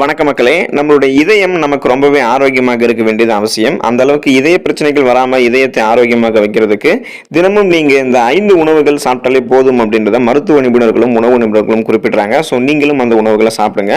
வணக்க மக்களே. நம்மளுடைய இதயம் நமக்கு ரொம்பவே ஆரோக்கியமாக இருக்க வேண்டியது அவசியம். அந்த அளவுக்கு இதய பிரச்சனைகள் வராமல் இதயத்தை ஆரோக்கியமாக வைக்கிறதுக்கு தினமும் நீங்கள் இந்த ஐந்து உணவுகள் சாப்பிட்டாலே போதும் அப்படின்றத மருத்துவ நிபுணர்களும் உணவு நிபுணர்களும் குறிப்பிட்றாங்க. ஸோ நீங்களும் அந்த உணவுகளை சாப்பிடுங்க.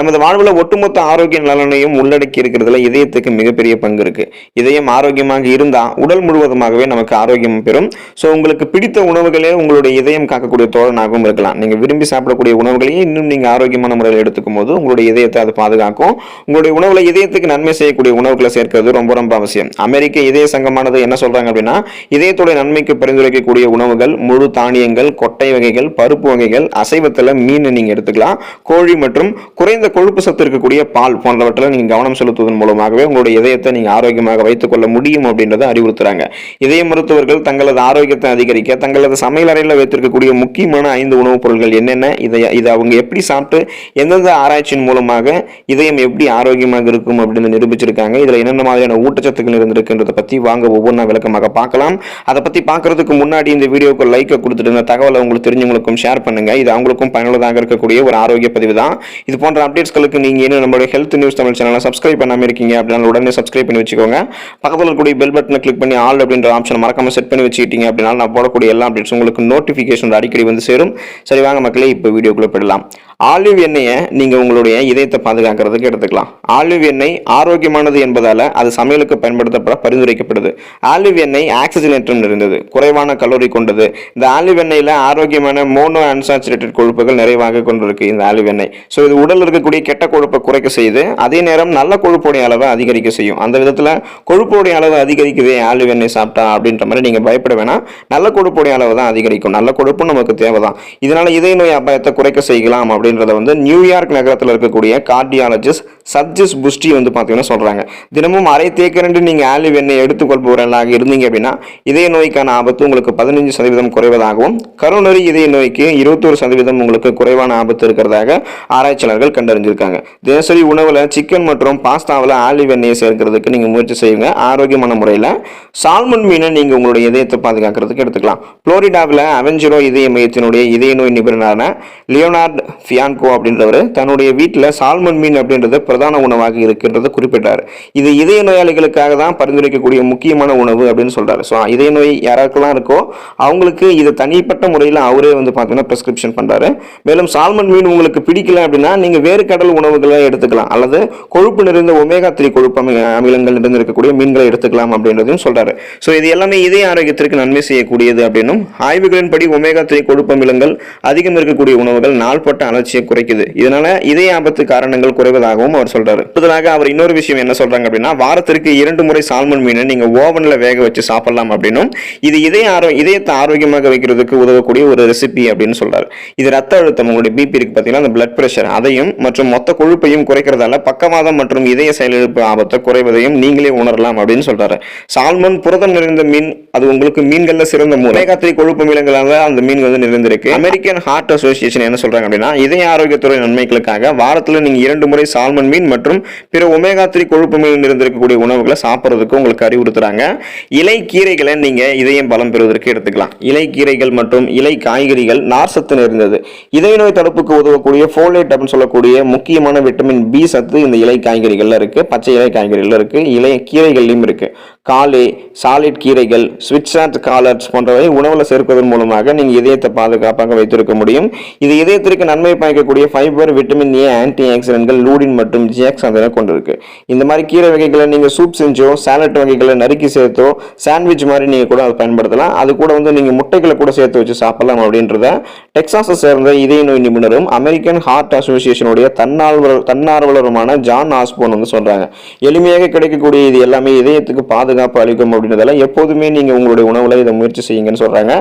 நமது வாழ்வில் ஒட்டுமொத்த ஆரோக்கிய நலனையும் உள்ளடக்கி இருக்கிறதுல இதயத்துக்கு மிகப்பெரிய பங்கு இருக்குது இதயம் ஆரோக்கியமாக இருந்தால் உடல் முழுவதுமாகவே நமக்கு ஆரோக்கியம் பெறும். ஸோ உங்களுக்கு பிடித்த உணவுகளே உங்களுடைய இதயம் காக்கக்கூடிய தோழனாகவும் இருக்கலாம். நீங்கள் விரும்பி சாப்பிடக்கூடிய உணவுகளையும் இன்னும் நீங்கள் ஆரோக்கியமான முறையில் எடுத்துக்கும் போது உங்களுடைய இதயத்தை அது பாதுகாக்கும். உங்களுடைய உணவுல இதயத்துக்கு நன்மை செய்யக்கூடிய உணவுகளை சேர்க்கிறது ரொம்ப ரொம்ப அவசியம். அமெரிக்க இதய சங்கமானது என்ன சொல்றாங்க அப்படின்னா இதயத்துடைய நன்மைக்கு பரிந்துரைக்கக்கூடிய உணவுகள் முழு தானியங்கள் கொட்டை வகைகள் பருப்பு வகைகள் அசைவத்தில் மீன் நீங்க எடுத்துக்கலாம். கோழி மற்றும் குறைந்த கொழுப்பு சத்து இருக்கக்கூடிய பால் போன்றவற்றில் நீங்க கவனம் செலுத்துவதன் மூலமாகவே உங்களுடைய இதயத்தை நீங்க ஆரோக்கியமாக வைத்துக் கொள்ள முடியும் அப்படின்றத அறிவுறுத்துறாங்க. இதய மருத்துவர்கள் தங்களது ஆரோக்கியத்தை அதிகரிக்க தங்களது சமையல் அறையில் வைத்திருக்கக்கூடிய முக்கியமான ஐந்து உணவுப் பொருட்கள் என்னென்ன இதை இதை அவங்க எப்படி சாப்பிட்டு எந்தெந்த ஆராய்ச்சியின் மூலமாக இதயம் எப்படி ஆரோக்கியமாக இருக்கும் அப்படின்னு நிரூபிச்சிருக்காங்க. இதுல என்னென்ன மாதிரியான ஊட்டச்சத்துக்கள் இருந்திருக்குன்றதை பற்றி வாங்க ஒவ்வொன்றா விளக்கமாக பார்க்கலாம். அதை பத்தி பார்க்கறதுக்கு முன்னாடி இந்த வீடியோக்கு லைக்கை கொடுத்துட்டு இந்த தகவலை உங்களுக்கு தெரிஞ்சவங்களுக்கும் ஷேர் பண்ணுங்க. இது அவங்களுக்கும் பயனுள்ளதாக இருக்கக்கூடிய ஒரு ஆரோக்கிய பதிவு தான். இது போன்ற அப்டேட்ஸ்களுக்கு நீங்க இன்னும் நம்மளுடைய ஹெல்த் நியூஸ் தமிழ் சேனலை சப்ஸ்கிரைப் பண்ணாம இருக்கீங்க அப்படின்னா உடனே சப்ஸ்கிரைப் பண்ணி வச்சுக்கோங்க. பக்கத்தில் இருக்கக்கூடிய பெல் பட்டனை கிளிக் பண்ணி ஆல் அப்படின்ற ஆப்ஷன் மறக்காம செட் பண்ணி வச்சுக்கிட்டீங்க அப்படின்னா நான் போடக்கூடிய எல்லா அப்டேட்ஸ் உங்களுக்கு நோட்டிஃபிகேஷன் அடிக்கடி வந்து சேரும். சரி வாங்க மக்களே இப்போ வீடியோக்குள்ளே போயிடலாம். ஆலிவ் எண்ணெயை நீங்க உங்களுடைய இதயத்தை பாதுகாக்கிறதுக்கு எடுத்துக்கலாம். ஆலிவ் எண்ணெய் ஆரோக்கியமானது என்பதால் அது சமையலுக்கு பயன்படுத்தப்பட பரிந்துரைக்கப்படுது. ஆலிவ் எண்ணெய் ஆக்சிஜனேற்றம் நிறைந்தது குறைவான கலோரி கொண்டது. இந்த ஆலிவ் எண்ணெயில் ஆரோக்கியமான மோனோ அன்சாச்சுரேட்டட் கொழுப்புகள் நிறைவாக கொண்டிருக்கு இந்த ஆலிவ் எண்ணெய். ஸோ இது உடல் இருக்கக்கூடிய கெட்ட கொழுப்பை குறைக்க செய்து அதே நேரம் நல்ல கொழுப்புடைய அளவை அதிகரிக்க செய்யும். அந்த விதத்தில் கொழுப்புடைய அளவு அதிகரிக்குதே ஆலிவ் எண்ணெய் சாப்பிட்டா அப்படின்ற மாதிரி நீங்கள் பயப்பட வேணாம். நல்ல கொழுப்புடைய அளவு தான் அதிகரிக்கும். நல்ல கொழுப்பும் நமக்கு தேவை தான் இதனால் இதய நோய் அபாயத்தை குறைக்க செய்யலாம் அப்படின்றத வந்து நியூயார்க் நகரத்தில் இருக்கக்கூடிய கார்டியாலஜிஸ்ட் சர்ஜிஸ் புஷ்டி வந்து பார்த்தீங்கன்னா சொல்றாங்க. தினமும் அரை தேக்கரண்டு நீங்க ஆலிவ் எண்ணெய் எடுத்துக்கொள்பவர்களாக இருந்தீங்க அப்படின்னா இதய நோய்க்கான ஆபத்து உங்களுக்கு பதினஞ்சு சதவீதம் குறைவதாகவும் கரோனரி இதய நோய்க்கு இருபத்தோரு சதவீதம் உங்களுக்கு குறைவான ஆபத்து இருக்கிறதாக ஆராய்ச்சியாளர்கள் கண்டறிஞ்சிருக்காங்க. தினசரி உணவுல சிக்கன் மற்றும் பாஸ்தாவில் ஆலிவ் எண்ணெயை சேர்க்கிறதுக்கு நீங்கள் முயற்சி செய்யுங்க. ஆரோக்கியமான முறையில் சால்மன் மீனை நீங்கள் உங்களுடைய இதயத்தை பாதுகாக்கிறதுக்கு எடுத்துக்கலாம். புளோரிடாவில் அவெஞ்சரோ இதய மையத்தினுடைய இதய நோய் நிபுணரான லியோனார்ட் ஃபியான்கோ அப்படின்றவர் தன்னுடைய வீட்டில் சால்மன் மீன் அப்படின்றது பிரதான உணவாக இருக்கின்றது குறிப்பிட்டார். இது இதய நோயாளிகளுக்காக தான் பரிந்துரைக்கக்கூடிய முக்கியமான உணவு அப்படின்னு சொல்றாரு. ஸோ இதய நோய் யாராருக்கெல்லாம் இருக்கோ அவங்களுக்கு இதை தனிப்பட்ட முறையில் அவரே வந்து பார்த்தீங்கன்னா ப்ரெஸ்கிரிப்ஷன் பண்றாரு. மேலும் சால்மன் மீன் உங்களுக்கு பிடிக்கல அப்படின்னா நீங்க வேறு கடல் உணவுகளை எடுத்துக்கலாம். அல்லது கொழுப்பு நிறைந்த ஒமேகா த்ரீ கொழுப்பு அமிலங்கள் நிறைந்திருக்கக்கூடிய மீன்களை எடுத்துக்கலாம் அப்படின்றதையும் சொல்றாரு. ஸோ இது எல்லாமே இதய ஆரோக்கியத்திற்கு நன்மை செய்யக்கூடியது அப்படின்னும் ஆய்வுகளின்படி ஒமேகா த்ரீ கொழுப்பு அமிலங்கள் அதிகம் இருக்கக்கூடிய உணவுகள் நாள்பட்ட அலட்சியை குறைக்குது. இதனால இதய ஆபத்துக்காக காரணங்கள் குறைவதாகவும் அவர் சொல்றாரு. கூடுதலாக அவர் இன்னொரு விஷயம் என்ன சொல்றாங்க அப்படின்னா வாரத்திற்கு இரண்டு முறை சால்மன் மீனை நீங்க ஓவன்ல வேக வச்சு சாப்பிடலாம் அப்படின்னும். இது இதய ஆரோ இதயத்தை ஆரோக்கியமாக வைக்கிறதுக்கு உதவக்கூடிய ஒரு ரெசிபி அப்படின்னு சொல்றாரு. இது ரத்த அழுத்தம் உங்களுடைய பிபி இருக்கு பார்த்தீங்கன்னா அந்த பிளட் பிரஷர் அதையும் மற்றும் மொத்த கொழுப்பையும் குறைக்கிறதால பக்கவாதம் மற்றும் இதய செயலிழப்பு ஆபத்தை குறைவதையும் நீங்களே உணரலாம் அப்படின்னு சொல்றாரு. சால்மன் புரதம் நிறைந்த மீன் அது உங்களுக்கு மீன்கள்ல சிறந்த ஒமேகா த்ரீ கொழுப்பு மீன்களாக அந்த மீன் வந்து நிறைந்திருக்கு. அமெரிக்கன் ஹார்ட் அசோசியேஷன் என்ன சொல்றாங்க அப்படின்னா இதய ஆரோக்கியத்துறை நன்மைகளுக்காக வாரத்துல நீங்க இரண்டு முறை சால்மன் மீன் மற்றும் பிற ஒமேகா த்ரீ கொழுப்பு மீன் இருந்திருக்கக்கூடிய உணவுகளை சாப்பிட்றதுக்கு உங்களுக்கு அறிவுறுத்துறாங்க. இலை கீரைகளை நீங்க இதயம் பலம் பெறுவதற்கு எடுத்துக்கலாம். இலை கீரைகள் மற்றும் இலை காய்கறிகள் நார் சத்து நிறைந்தது. இதய நோய் தடுப்புக்கு உதவக்கூடிய ஃபோலேட் அப்படின்னு சொல்லக்கூடிய முக்கியமான விட்டமின் பி சத்து இந்த இலை காய்கறிகளில் இருக்கு. பச்சை இலை காய்கறிகளில் இருக்கு. இலை கீரைகள்லையும் இருக்கு. காலே சாலிட் கீரைகள் ஸ்விட்சாட் காலர்ஸ் போன்றவை உணவில் சேர்ப்பதன் மூலமாக நீங்கள் இதயத்தை பாதுகாப்பாக வைத்திருக்க முடியும். இது இதயத்திற்கு நன்மை பயக்கக்கூடிய ஃபைபர் விட்டமின் ஏ ஆன்டி ஆக்சிடென்ட்கள் லூடின் மற்றும் ஜியாக்ஸ் அதனை கொண்டிருக்கு. இந்த மாதிரி கீரை வகைகளை நீங்கள் சூப் செஞ்சோ சாலட் வகைகளை நறுக்கி சேர்த்தோ சாண்ட்விச் மாதிரி நீங்கள் கூட அதை பயன்படுத்தலாம். அது கூட வந்து நீங்கள் முட்டைகளை கூட சேர்த்து வச்சு சாப்பிடலாம் அப்படின்றத டெக்சாஸை சேர்ந்த இதய நோய் நிபுணரும் அமெரிக்கன் ஹார்ட் அசோசியேஷனுடைய தன்னார்வலர் தன்னார்வலருமான ஜான் ஆஸ்போன் வந்து சொல்கிறாங்க எளிமையாக கிடைக்கக்கூடிய இது எல்லாமே இதயத்துக்கு பாதுகாப்பு அளிக்கும் அப்படின்றதெல்லாம் எப்போதுமே நீங்கள் உங்களுடைய உணவில் இதை முயற்சி செய்யுங்கன்னு சொல்கிறாங்க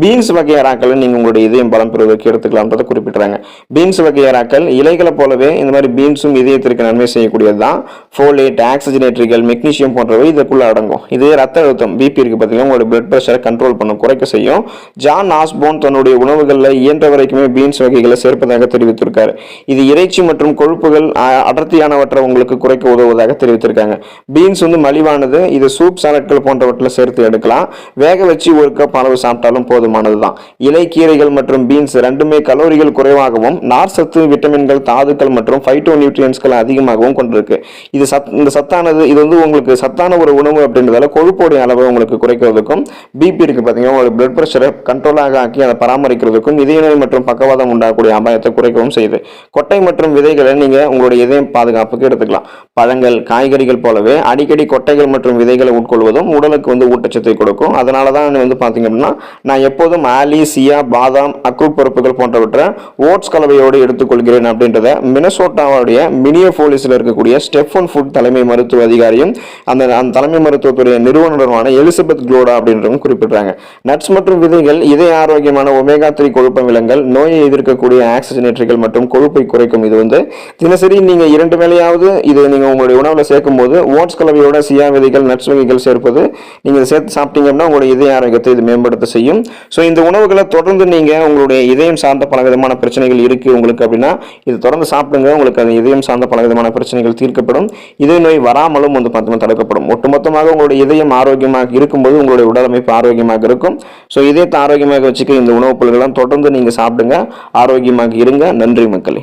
பீன்ஸ் வகையராக்களை நீங்கள் உங்களுடைய இதயம் பலம் பெறுவதற்கு எடுத்துக்கலாம்ன்றதை குறிப்பிட்றாங்க. பீன்ஸ் வகையராக்கள் இலைகளை போலவே இந்த மாதிரி பீன்ஸும் இதயத்திற்கு நன்மை செய்யக்கூடியது தான் ஃபோலேட் ஆக்சிஜனேட்டரிகள் மெக்னீஷியம் போன்றவை இதுக்குள்ள அடங்கும். இதே ரத்த அழுத்தம் பிபி இருக்கு பார்த்தீங்கன்னா உங்களுடைய பிளட் ப்ரெஷரை கண்ட்ரோல் பண்ண குறைக்க செய்யும். ஜான் ஆஸ்போன் தன்னுடைய உணவுகளில் இயன்ற வரைக்குமே பீன்ஸ் வகைகளை சேர்ப்பதாக தெரிவித்திருக்காரு. இது இறைச்சி மற்றும் கொழுப்புகள் அடர்த்தியானவற்றை உங்களுக்கு குறைக்க உதவுவதாக தெரிவித்திருக்காங்க. பீன்ஸ் வந்து மலிவானது இது சூப் சாலட்கள் போன்றவற்றில் சேர்த்து எடுக்கலாம். வேக வச்சு ஒரு கப் அளவு சாப்பிட்டாலும் போதுமானது தான் இலை கீரைகள் மற்றும் பீன்ஸ் ரெண்டுமே கலோரிகள் குறைவாகவும் நார் சத்து விட்டமின்கள் தாதுக்கள் மற்றும் ஃபைட்டோ நியூட்ரியன்ஸ்கள் அதிகமாகவும் கொண்டிருக்கு. இது சத் இந்த சத்தானது இது வந்து உங்களுக்கு சத்தான ஒரு உணவு அப்படின்றதால கொழுப்போடைய அளவை உங்களுக்கு குறைக்கிறதுக்கும் பிபி இருக்கு பார்த்தீங்கன்னா உங்களுக்கு பிளட் ப்ரெஷரை கண்ட்ரோலாக ஆக்கி அதை பராமரிக்கிறதுக்கும் இதய நோய் மற்றும் பக்கவாதம் உண்டாகக்கூடிய அபாயத்தை குறைக்கவும் செய்யுது. கொட்டை மற்றும் விதைகளை நீங்கள் உங்களுடைய இதயம் பாதுகாப்புக்கு எடுத்துக்கலாம். பழங்கள் காய்கறிகள் போலவே அடிக்கடி கொட்டைகள் மற்றும் விதைகள் உட்கொள்வதும் உடலுக்கு வந்து ஊட்டச்சத்தை கொடுக்கும். அதனால தான் வந்து பார்த்தீங்க அப்படின்னா நான் எப்போதும் ஆலி சியா பாதாம் அக்ரூட் பருப்புகள் போன்றவற்றை ஓட்ஸ் கலவையோடு எடுத்துக்கொள்கிறேன் அப்படின்றத மினசோட்டாவுடைய மினியோபோலிஸில் இருக்கக்கூடிய ஸ்டெஃபன் ஃபுட் தலைமை மருத்துவ அதிகாரியும் அந்த அந்த தலைமை மருத்துவத்துடைய நிறுவனருமான எலிசபெத் குளோடா அப்படின்றவங்க குறிப்பிட்றாங்க. நட்ஸ் மற்றும் விதைகள் இதய ஆரோக்கியமான ஒமேகா த்ரீ கொழுப்பு விலங்கள் நோயை எதிர்க்கக்கூடிய ஆக்சிஜனேற்றிகள் மற்றும் கொழுப்பை குறைக்கும். இது வந்து தினசரி நீங்கள் இரண்டு வேலையாவது இது நீங்கள் உங்களுடைய உணவில் சேர்க்கும் போது ஓட்ஸ் கலவையோட சியா விதைகள் நட்ஸ் வகைகள் சேர்ப்பது. நீங்கள் சேர்த்து சாப்பிட்டீங்க அப்படின்னா உங்களுடைய இதய ஆரோக்கியத்தை இது மேம்படுத்த செய்யும். ஸோ இந்த உணவுகளை தொடர்ந்து நீங்கள் உங்களுடைய இதயம் சார்ந்த பல விதமான பிரச்சனைகள் இருக்குது உங்களுக்கு அப்படின்னா இது தொடர்ந்து சாப்பிடுங்க. உங்களுக்கு அந்த இதயம் சார்ந்த பல விதமான பிரச்சனைகள் தீர்க்கப்படும். இதய நோய் வராமலும் வந்து பார்த்தோம்னா தடுக்கப்படும். ஒட்டுமொத்தமாக உங்களுடைய இதயம் ஆரோக்கியமாக இருக்கும்போது உங்களுடைய உடல் அமைப்பு ஆரோக்கியமாக இருக்கும். ஸோ இதயத்தை ஆரோக்கியமாக வச்சுக்க இந்த உணவுப் பொருள்கள்லாம் தொடர்ந்து நீங்கள் சாப்பிடுங்க. ஆரோக்கியமாக இருங்க. நன்றி மக்களே.